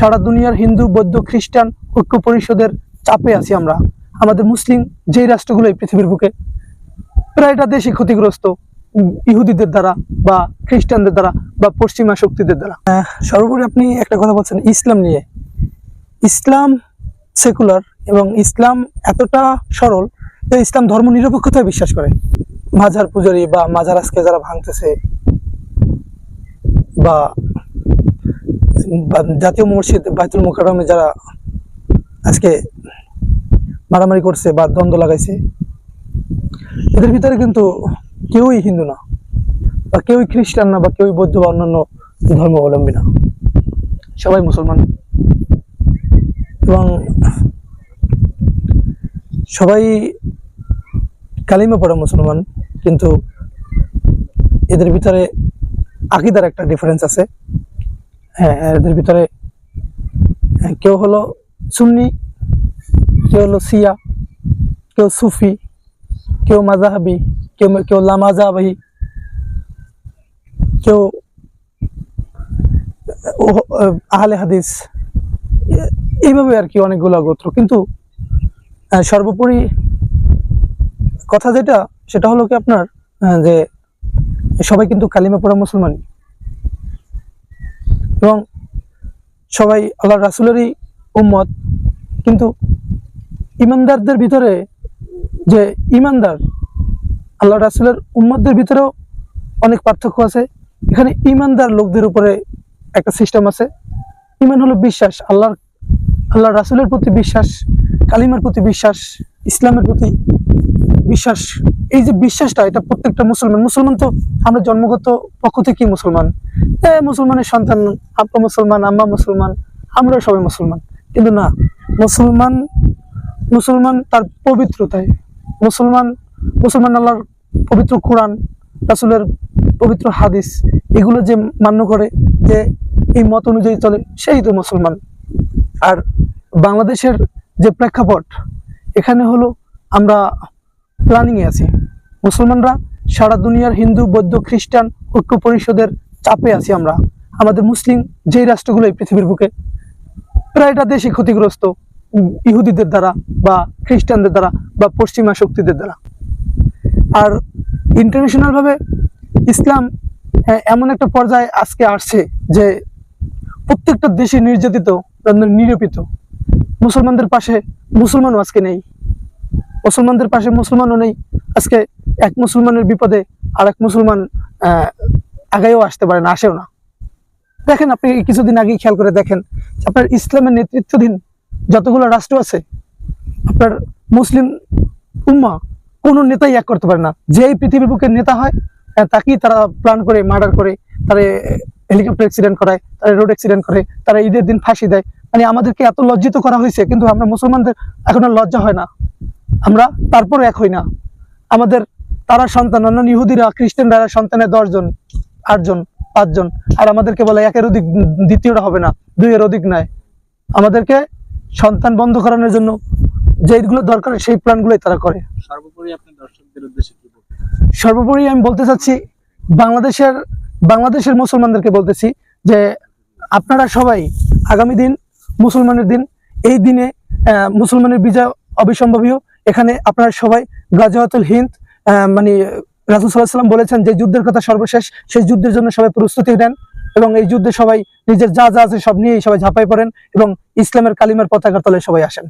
সারা দুনিয়ার হিন্দু, বৌদ্ধ, খ্রিস্টান ঐক্য পরিষদের চাপে আছি আমরা। আমাদের মুসলিম যেই রাষ্ট্রগুলো এই পৃথিবীর বুকে প্রায়টা দেশই ক্ষতিগ্রস্ত ইহুদিদের দ্বারা বা খ্রিস্টানদের দ্বারা বা পশ্চিমা শক্তিদের দ্বারা। সর্বোপরি আপনি একটা কথা বলছেন ইসলাম নিয়ে। ইসলাম সেকুলার এবং ইসলাম এতটা সরল যে ইসলাম ধর্ম নিরপেক্ষতায় বিশ্বাস করে। মাজার পূজারী বা মাজার আজকে যারা ভাঙতেছে বা জাতীয় মসজিদ বাইতুল মোকারমে যারা আজকে মারামারি করছে বা দ্বন্দ্ব লাগাইছে, এদের ভিতরে কিন্তু কেউই হিন্দু না বা কেউই খ্রিস্টান না বা কেউই বৌদ্ধ বা অন্যান্য ধর্মাবলম্বী না। সবাই মুসলমান। এবং সবাই কালিমা পড়া মুসলমান, কিন্তু এদের ভিতরে আকিদার একটা ডিফারেন্স আছে। হ্যাঁ এদের ভিতরে হ্যাঁ, কেউ হলো সুন্নি কেউ হলো সিয়া কেউ সুফি কেউ মাজাহাবি কেউ কেউ লামাজাবি কেউ আহলে হাদিস এইভাবে আর কি অনেকগুলো গোত্র। কিন্তু সর্বোপরি কথা যেটা সেটা হলো কি আপনার যে সবাই কিন্তু কালিমা পড়া মুসলমান এবং সবাই আল্লাহ রাসুলেরই উম্মত। কিন্তু ইমানদারদের ভিতরে যে ইমানদার, আল্লাহ রাসুলের উম্মতদের ভিতরেও অনেক পার্থক্য আছে। এখানে ইমানদার লোকদের উপরে একটা সিস্টেম আছে। ইমান হলো বিশ্বাস, আল্লাহর আল্লাহ রাসুলের প্রতি বিশ্বাস, কালিমার প্রতি বিশ্বাস, ইসলামের প্রতি বিশ্বাস। এই যে বিশ্বাসটা, এটা প্রত্যেকটা মুসলমান মুসলমান তো আমরা জন্মগত পক্ষ থেকেই মুসলমান? মুসলমানের সন্তান আপা মুসলমান আম্মা মুসলমান আমরা সবাই মুসলমান। কিন্তু না, মুসলমান মুসলমান তার পবিত্রতায় মুসলমান মুসলমান আল্লাহর পবিত্র কোরআন, রাসুলের পবিত্র হাদিস, এগুলো যে মান্য করে যে এই মত অনুযায়ী চলে, সেই তো মুসলমান। আর বাংলাদেশের যে প্রেক্ষাপট, এখানে হলো আমরা প্ল্যানিংয়ে আছি। মুসলমানরা সারা দুনিয়ার হিন্দু, বৌদ্ধ, খ্রিস্টান ঐক্য পরিষদের চাপে আছি আমরা। আমাদের মুসলিম যেই রাষ্ট্রগুলো এই পৃথিবীর বুকে প্রায়টা দেশই ক্ষতিগ্রস্ত ইহুদিদের দ্বারা বা খ্রিস্টানদের দ্বারা বা পশ্চিমা শক্তিদের দ্বারা। আর ইন্টারন্যাশনালভাবে ইসলাম এমন একটা পর্যায়ে আজকে আসছে যে প্রত্যেকটা দেশে নির্যাতিত নিরূপিত মুসলমানদের পাশে মুসলমানও আজকে নেই। মুসলমানদের পাশে মুসলমানও নেই। আজকে এক মুসলমানের বিপদে আর এক মুসলমান আহ, আগাইও আসতে পারে না আসেও না। দেখেন আপনি কিছুদিন আগেই খেয়াল করে দেখেন আপনার ইসলামের নেতৃত্বাধীন যতগুলো রাষ্ট্র আছে, আপনার মুসলিম উম্মা কোনো নেতাই এক করতে পারে না। যে পৃথিবীর বুকে নেতা হয় তাকেই তারা প্ল্যান করে মার্ডার করে, তারা হেলিকপ্টার অ্যাক্সিডেন্ট করায়, তারা রোড অ্যাক্সিডেন্ট করে, তারা ঈদের দিন ফাঁসি দেয়। মানে আমাদেরকে এত লজ্জিত করা হয়েছে, কিন্তু আমরা মুসলমানদের এখন আর লজ্জা হয় না। আমরা তারপরে এক হই না। আমাদের তারা সন্তান, অন্যান্য ইহুদিরা, খ্রিস্টানরা সন্তানের দশজন, আটজন। পাঁচজন। আর আমাদেরকে বলে একের অধিক দ্বিতীয়টা হবে না দুইয়ের অধিক নয় আমাদেরকে সন্তান বন্ধ করানোর জন্য যেগুলো দরকার সেই প্ল্যানগুলোই তারা করে। সর্বোপরি আপনি দর্শকদের উদ্দেশ্যে কি সর্বোপরি আমি বলতে চাচ্ছি বাংলাদেশের বাংলাদেশের মুসলমানদেরকে বলতেছি যে আপনারা সবাই আগামী দিন মুসলমানের দিন এই দিনে আহ, মুসলমানের বিজয় অবিসম্ভাবীয়। এখানে আপনারা সবাই গাজাওয়াতুল হিন্দ মানে রাসুল সাল্লাহ সাল্লাম বলেছেন যে যুদ্ধের কথা সর্বশেষ, সেই যুদ্ধের জন্য সবাই প্রস্তুতি নেন এবং এই যুদ্ধে সবাই নিজের যা যা আছে সব নিয়েই সবাই ঝাঁপাই পড়েন এবং ইসলামের কালিমের পতাকার তলে সবাই আসেন।